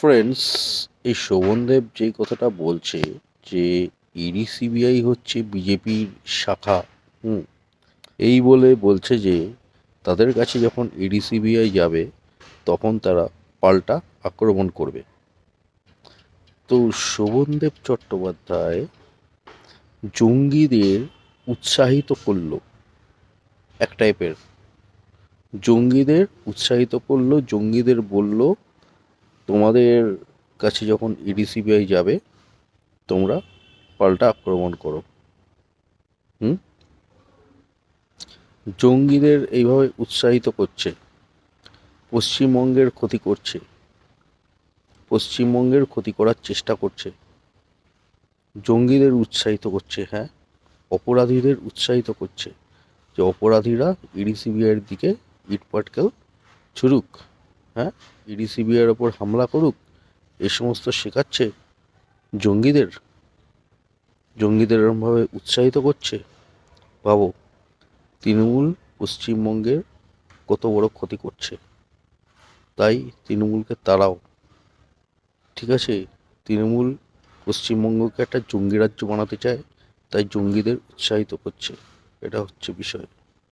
Friends এই শোভনদেব যেই কথাটা বলছে যে ইডি সিবিআই হচ্ছে বিজেপির শাখা, হুম, এই বলে বলছে যে তাদের কাছে যখন ইডি সিবিআই যাবে, তখন তারা পাল্টা আক্রমণ করবে। তো শোভনদেব চট্টোপাধ্যায় জঙ্গিদের উৎসাহিত করল এক টাইপের জঙ্গিদের উৎসাহিত করল, জঙ্গিদের বলল তোমাদের কাছে যখন ইডিসিবিআই যাবে, তোমরা পাল্টা আক্রমণ করো। হুম? জঙ্গিদের এইভাবে উৎসাহিত করছে। পশ্চিমবঙ্গের ক্ষতি করছে। পশ্চিমবঙ্গের ক্ষতি করার চেষ্টা করছে। জঙ্গিদের উৎসাহিত করছে হ্যাঁ? অপরাধীদের উৎসাহিত করছে যে অপরাধীরা ইডিসিবিআইয়ের দিকে ইট পাটকেল হ্যাঁ? ইডি সিবিআইয়ের ওপর হামলা করুক, এ সমস্ত শেখাচ্ছে জঙ্গিদের। জঙ্গিদের এরমভাবে উৎসাহিত করছে। ভাবো, তৃণমূল পশ্চিমবঙ্গের কত বড় ক্ষতি করছে। তাই তৃণমূলকে তাড়াও। ঠিক আছে? তৃণমূল পশ্চিমবঙ্গকে একটা জঙ্গি রাজ্য বানাতে চায়, তাই জঙ্গিদের উৎসাহিত করছে। এটা হচ্ছে বিষয়।